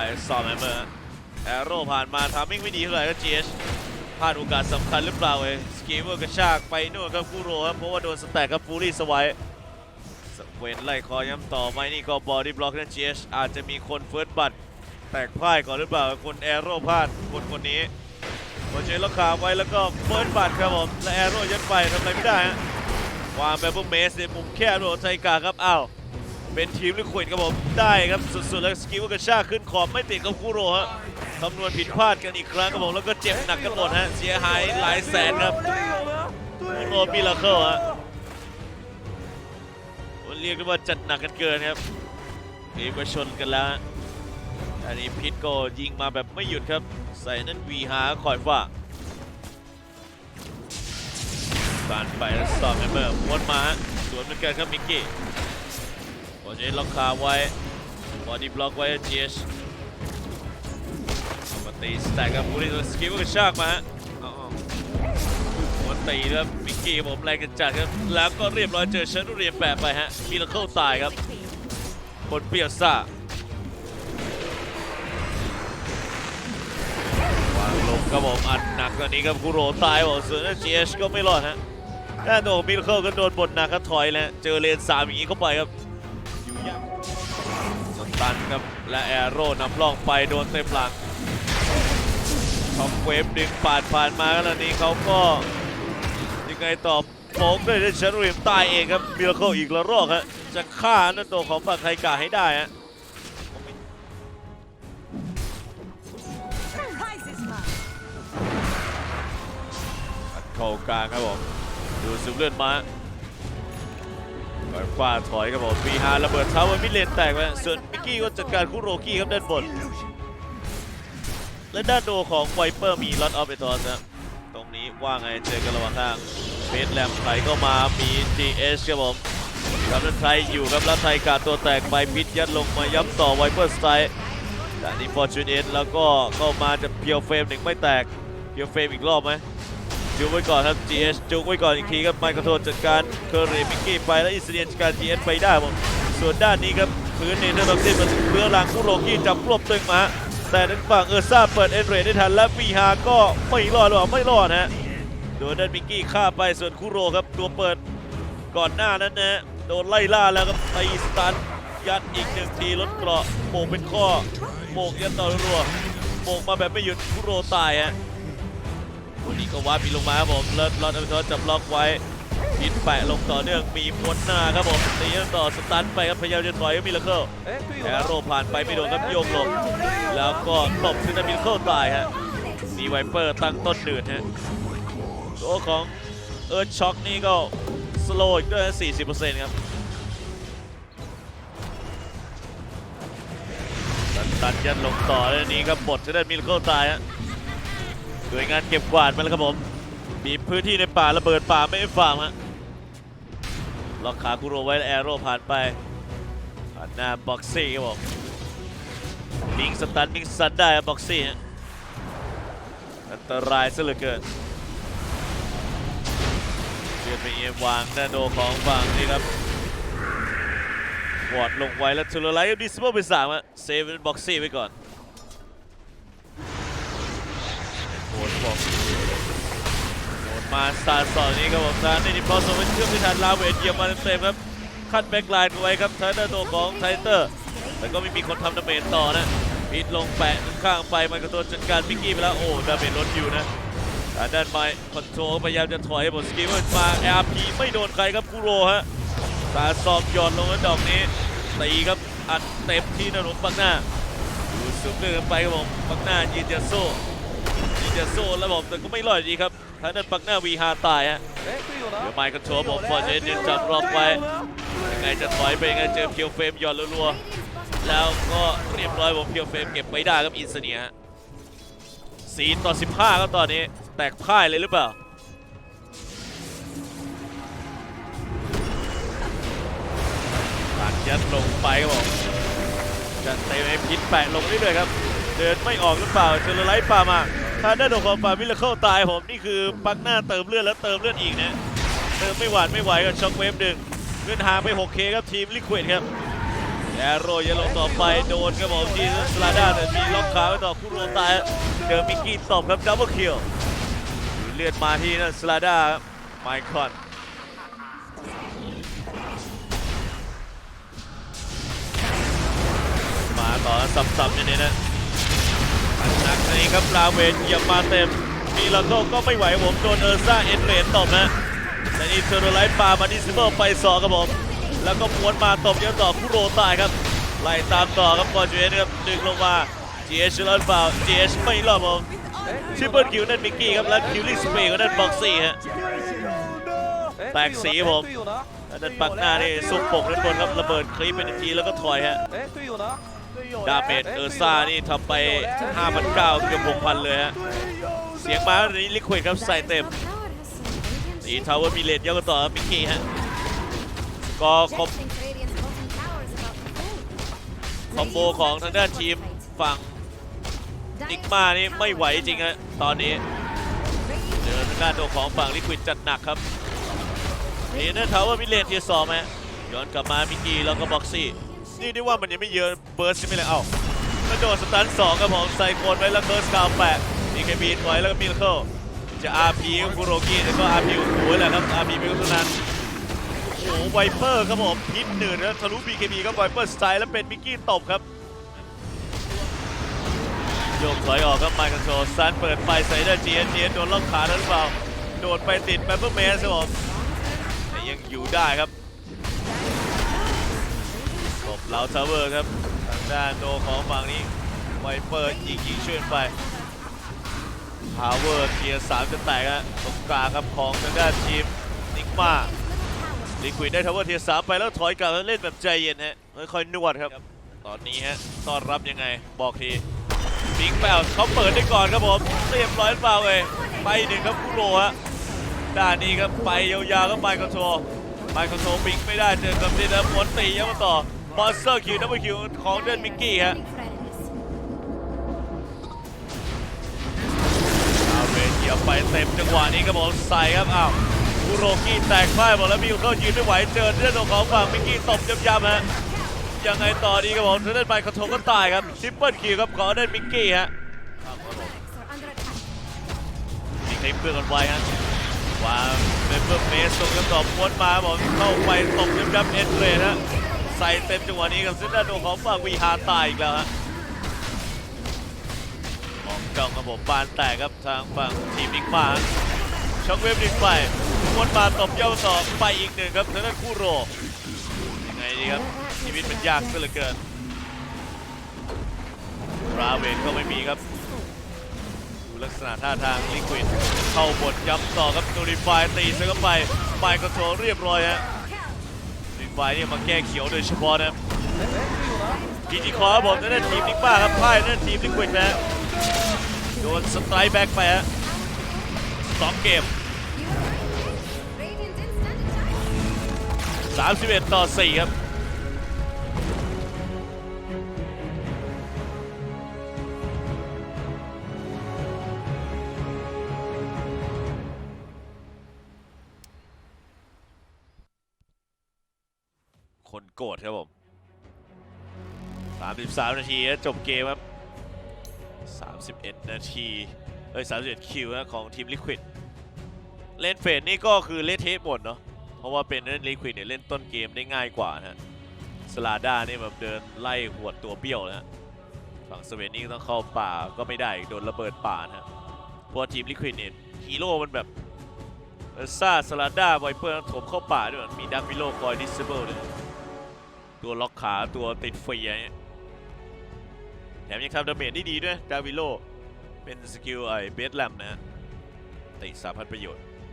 ไปซอมแฮมเมอร์แอโร่ผ่านมาทามิ่งไม่ดีเท่าไหร่ก็จีเอชพลาดโอกาสสำคัญหรือเปล่าเว้ยสกีเวอร์กระชากไปนู่นครับกูโรครับเพราะว่าโดนสแต็กกับฟูรี่สวท์สเวนไล่คอย้ำต่อไปนี่ก็บอดี้บล็อกนั่นจีเอชอาจจะมีคนเฟิร์สบัตแตกพ่ายก่อนหรือเปล่าคนแอโร่พลาดคนคนนี้โคเชล็อกขาไว้แล้วก็เฟิร์สบัตครับผมและแอโร่ยัดไปทำอะไรไม่ได้ฮะวางแบบพวกเมสในมุมแคบโดนไซกาครับอ้าว เป็นทีมลิควิดครับผมได้ครับสุดๆแล้วสกิลกระชากขึ้นขอบไม่ติดกับคูโรฮะคำนวณผิดพลาดกันอีกครั้งครับผมแล้วก็เจ็บหนักกันหมดฮะเสียหายหลายแสนครับคูโรมิลาเคิลฮะเรียกได้ว่าจัดหนักกันเกินครับทีมก็ชนกันแล้วอันนี้พิษก็ยิงมาแบบไม่หยุดครับ ใส่นั่นวีหาคอยฟ้าการไปแล้วสตอมเมมเบอร์วนมาสวนเหมือนกันครับมิกกี้ อลนี้ล็อกขาไว้บอดี้บล็อกไว้เจชเอามาตีสแต็กกับบูริสกิลกระชากมาฮะเอาเอาหัวตีครับมิกกี้ผมแรงกันจัดครับแล้วก็เรียบร้อยเจอเชนดูเรียนแปะไปฮะมีลเข้าตายครับคนเปรียวซ่าวางลงครับผมอัดหนักตอนนี้ครับกูโรตายบอกส่วนเจชก็ไม่รอดฮะแน่นอนมิลเคิลก็โดนบนหนักก็ถอยแล้วเจอเลนสามอย่างนี้เข้าไปครับอ ยู่าสตันครับและแอโร่นำล่องไปโดนเต็มหลังท็อปเวฟดึงปาดผ่านมาแล้วนี้เขาก็ยังไงตอบโป๊กด้วยที่เชนริมตายเองครับมิราเคิลอีกละรอกฮะจะฆ่านั่นตัวของฝั่งไทกาให้ได้ฮะเข้ากลางครับผมดูซึมเลือดมา ก่อนฟ้าถอยครับผมปีฮาระเบิดเท้าไว้มิเลนแตกไปส่วนมิกกี้ก็จัดการคุโรกี้ครับด้านบน และด้านโดของไวเปอร์มีลอตออฟเอทอสนะตรงนี้ว่าไงเจอกันระหว่างทางเฟสแลมไทยก็มามี GS ครับผมทำนั้นไทยอยู่ครับแล้วไทยกาดตัวแตกไปพิษยัดลงมาย้ำต่อไวเปอร์สไตล์จากนี้ฟอร์จูเนแล้วก็เข้ามาจะเพียวเฟรมหนึ่งไม่แตกเพียวเฟรมอีกรอบไหม จุกไว้ก่อนครับ GS จุกไว้ก่อนอีกทีครับไมค์กระโทนจัดการเคอร์เรมิกกี้ไปแล้วอิสเดียนจัดการ GS ไปได้ผมส่วนด้านนี้ครับพื้นเนเธอร์บ็อกซี่มันเพื่อหลังคุโรกี้จับรวบตึงมา แต่ทางฝั่งเออร์ซ่าเปิดเอ็นเรดได้ทันและวีฮาก็ไม่รอดหรอไม่รอดฮะโดนดันมิกกี้ฆ่าไปส่วนคุโรครับตัวเปิดก่อนหน้านั้นนะโดนไล่ล่าแล้วครับตีสตันยัดอีกหนึ่งทีลดเกราะโบกเป็นข้อโบกยัดต่อรัวโบกมาแบบไม่หยุดคุโรตายฮะันนี้ก็ว่าดปีลงมาครับผมเลิศลอดอัลเทอจับล็อกไว้พิดแปะลงต่อเนื่องมีพ้นหน้าครับผมตีต่อสตันไปครับพยายามจะถอยก็มีละเคิลแอโร่ผ่านไปไม่โดนครับโยงลบแล้วก็ตบซินามิลเคิลตายฮะดีไวเปอร์ตั้งต้นหนืดฮะตัวของเอิร์ธช็อคนี่ก็สโลว์อีกด้วย 40%ครับตันตันยันลงต่อแล้วนี้ครับบทจะได้มิลเคิลตายฮะ โดยงานเก็บกวาดมาแล้วครับผม มีพื้นที่ในป่าระเบิดป่าไม่ฟังฮะล็อกขากุโรไว้แล้วแอโร่ผ่านไปผ่านหน้าบ็อกซี่ครับผมมิงสตันมิงสตันได้ครับบ็อกซี่ฮะอันตรายซะเหลือเกินเลือนไปเอียงวางหน้าโดของฝั่งนี่ครับวอดลงไว้แล้วทูโรไลท์ดิสโมไปสามฮะเซฟบ็อกซี่ไว้ก่อนโหดบอกโหด มาสตาร์สอนนี้ครับผมทางนี่พอสมเป็นเครื่องพิธันลาเวทเยียบมาเต็มครับขั้นแบ็กไลน์ไว้ครับทางด้านตัวของไทเตอร์แต่ก็ไม่มีคนทำดาเมจต่อนะพีทลงแปะข้างไปมันก็ตัวจัดการพิกกี้ไปแล้วโอ้ดาเมจลดอยู่นะทางด้านไมค์คอนโทรลพยายามจะถอยบนสกิลมาแอร์พีไม่โดนใครครับคูโรฮะตาซอมหย่อนลงแล้วดอกนี้ตีครับอัดเต็มที่นะหนุนปักหน้าดูสุดเดินไปครับผมปักหน้ายืนจะโซ่ จะโซ่แล้วผมแต่ก็ไม่รอดดีครับทางด้านปักหน้าวีฮาตายฮะเดี๋ยวไมค์คอนโทรลผมพอจะเน้นจับรอบไว้ยังไงจะถอยไปยังไงเจอเพียวเฟรมหย่อนรัวๆแล้วก็เรียบร้อยผมเพียวเฟรมเก็บไว้ได้ครับอินเสเนียฮะสีต่อ 15ครับตอนนี้แตกพ่ายเลยหรือเปล่าตัดยัดลงไปครับผมจะเตะไอ้พิษแปะลงเรื่อยๆครับ เดินไม่ออกหรือเปล่าเจอไลท์ป่ามา ถ้าได้โดนความป่ามิลเข้าตายผมนี่คือปักหน้าเติมเลือดแล้วเติมเลือดอีกนะเติมไม่หวานไม่ไหวกับช็อคเวฟดึงเงินหางไป 6K ครับทีมลิควิดครับแอโรยังลงต่อไปโดนครับผมที่สลาด้าแต่มีล็อกขาไว้ต่อคุโรตายเจอมิกกี้ตบครับดับเบิลคิลเลือดมาที่นั่นสลาด้าครับไมคอนมาต่อสับๆเนี่ยนะ หนักนี้ครับลาเวนเหยียบมาเต็มมีลาโก้ก็ไม่ไหวผมโดนเออร์ซ่าเอ็นเรนตบนะแต่นี่เทอร์โรไลท์ปามาดิซิเบอร์ไปสองครับผมแล้วก็ม้วนมาตบเยอะต่อคุโรตายครับไล่ตามต่อครับกอนจูเอสครับดึงลงมา GH รอดเปล่า GH ไม่รอดผมชิปเปิลคิวนั่นมิกกี้ครับแล้วคิวลิสเปย์ก็นั่นบ็อกซี่ฮะแตกสีผมนนั้นปักหน้านี่ซุกปกด้านบนครับระเบิดคลิปเป็นทีแล้วก็ถอยฮะ ดาเมจเออร์ซ่านี่ทำไป 5,900เกือบ6,000 เลยฮะ เสียงมาตอนนี้ลิควิดครับใส่เต็มสีทาวเวอร์มีเลดเยอะกันต่อครับมิกกี้ฮะ ก็คอมคอมโบของทางด้านทีมฝั่งนิกมานี่ไม่ไหวจริงฮะตอนนี้เจอทางด้านตัวของฝั่งลิควิดจัดหนักครับนี่นั่นทาวเวอร์มีเลดเทียร์สองไหมย้อนกลับมามิกกี้แล้วก็บ็อกซี่ นี่ได้ว่ามันยังไม่เยอะเบิร์สใช่ไหมล่ะเอ้าก็โดนสตันสองครับผมใส่โคนไว้แล้วเคิร์สกาวแปะดีเคบีถอยแล้วก็มิลเคิลจะ RP กับคุโรกิแต่ก็ RP กับหัวแหละครับ RP เป็นคนนั้นโอ้โหไวเปอร์ครับผมพิษหนืดนะทะลุ BKB ครับไวเปอร์สไตล์แล้วเป็นมิกกี้ตบครับโยกถอยออกครับไมค์คอนโทรลซันเปิดไฟใส่ได้ GN GN โดนล็อกขาหรือเปล่าโดนไปติดแมปเปอร์แมสครับผมแต่ยังอยู่ได้ครับ ตบเหลาทาวเวอร์ครับทางด้านโดของฝั่งนี้ไวเปอร์ยิงยิงช่วยไปทาวเวอร์เกียร์สามจะแตกฮะตรงกลางครับของทางด้านทีมนิกมาลิควิดได้ทาวเวอร์เทียร์สามไปแล้วถอยกลับแล้วเล่นแบบใจเย็นฮะค่อยๆนวดครับ ตอนนี้ฮะต้อนรับยังไงบอกทีปิงแปวเขาเปิดได้ก่อนครับผมเรียบร้อยเปล่าเลยไปหนึ่งครับคุโรฮะด้านนี้ครับไปยาวๆครับไมค์คอนโทรไมค์คอนโทรลปิงไม่ได้เจอกับดินแล้วผลตียังมาต่อ มอนสเตอร์คิวดับเบิลคิวของเดนมิกกี้ฮะอาเวนเหยียบไปเต็มจังหวะนี้ครับผมใส่ครับอ้าวคุโรกิแตกพ่ายหมดแล้วมิวเข้ายืนไม่ไหวเจอเรื่องของฝั่งมิกกี้ตบยำๆฮะยังไงต่อดีครับผมเดนไมค์คอนโทรก็ตายครับทริปเปิลคิวครับของเดนมิกกี้ฮะมีคลิปเพื่อนกันไว้ฮะวางเป็นเพื่อเมสตรงกระสอบม้วนมาบอกเข้าไปตบยับๆเอ็นเรนฮะ ใส่เต็มจังหวะนี้กับเส้นดาโดของฝั่งวีฮาตายอีกแล้วฮะมองจ้องครับผมบานแตกครับทางฝั่งทีมมิกมาฮะช็อกเวฟดึงไปม้วนมาตบเย้าต่อไปอีกหนึ่งครับทางด้านคู่โรยังไงดีครับชีวิตมันยากซะเหลือเกินราเวนก็ไม่มีครับดูลักษณะท่าทางลิควิดเข้าบทย้ำต่อครับนูริฟายตีซะเข้าไปไมค์คอนโทรลเรียบร้อยฮะ นี่ไฟายนี่มาแก้เขียวโดยเฉพาะนะพีจีคอร์ผมนั่นทีมนิกบ้าครับพ่ายนั่นทีมลิควิดนะฮะโดนสไตร์แบ็กไปฮะสองเกม 31 ต่อ 4 ครับ คนโกรธครับผม 33 นาทีฮะจบเกมครับ 31 นาทีเอ้ย31 คิวนะของทีมลิควิดเล่นเฟดนี่ก็คือเล่นเทปหมดเนาะเพราะว่าเป็นเล่นลิควิดเนี่ยเล่นต้นเกมได้ง่ายกว่านะสลาด้านี่แบบเดินไล่หวดตัวเบี้ยวนะฝั่งสเวนนี่ต้องเข้าป่าก็ไม่ได้โดนระเบิดป่านะเพราะว่าทีมลิควิดเนี่ยฮีโร่มันแบบซ่าสลาด้าไวเปอร์ถมเข้าป่าด้วยมีดักวิโลคอยดิสเซเบิลด้วย ตัวล็อกขาตัวติดฟรีอะไรเงี้ยแถมยังทำดาเมจได้ดีด้วย ดาวิโล เป็นสกิลไอ้เบสแลมนะฮะติดสาพันประโยชน์